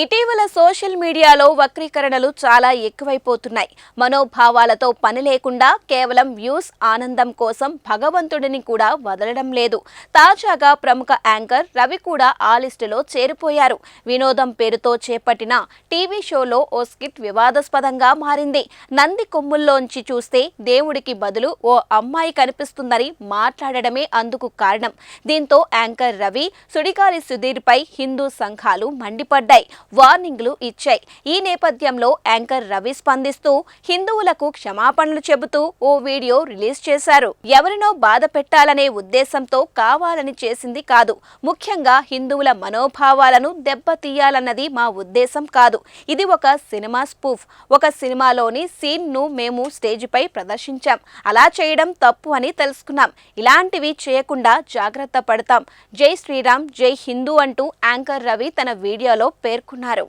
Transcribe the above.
ఇటీవల సోషల్ మీడియాలో వక్రీకరణలు చాలా ఎక్కువైపోతున్నాయి. మనోభావాలతో పని లేకుండా కేవలం వ్యూస్ ఆనందం కోసం భగవంతుడిని కూడా వదలడం లేదు. తాజాగా ప్రముఖ యాంకర్ రవి కూడా ఆ లిస్టులో చేరిపోయారు. వినోదం పేరుతో చేపట్టిన టీవీ షోలో ఓ స్కిట్ వివాదాస్పదంగా మారింది. నంది కొమ్ముల్లోంచి చూస్తే దేవుడికి బదులు ఓ అమ్మాయి కనిపిస్తుందని మాట్లాడడమే అందుకు కారణం. దీంతో యాంకర్ రవి సుడిగాలి సుధీర్పై హిందూ సంఘాలు మండిపడ్డాయి. వార్నింగ్లు ఇచ్చాయి. ఈ నేపథ్యంలో యాంకర్ రవి స్పందిస్తూ హిందువులకు క్షమాపణలు చెబుతూ ఓ వీడియో రిలీజ్ చేశారు. ఎవరినో బాధ పెట్టాలనే ఉద్దేశంతో కావాలని చేసింది కాదు. ముఖ్యంగా హిందువుల మనోభావాలను దెబ్బతీయాలన్నది మా ఉద్దేశం కాదు. ఇది ఒక సినిమా స్పూఫ్. ఒక సినిమాలోని సీన్ను మేము స్టేజ్పై ప్రదర్శించాం. అలా చేయడం తప్పు అని తెలుసుకున్నాం. ఇలాంటివి చేయకుండా జాగ్రత్త పడతాం. జై శ్రీరామ్ జై హిందూ అంటూ యాంకర్ రవి తన వీడియోలో పేర్కొన్నారు. పాల్గొన్నారు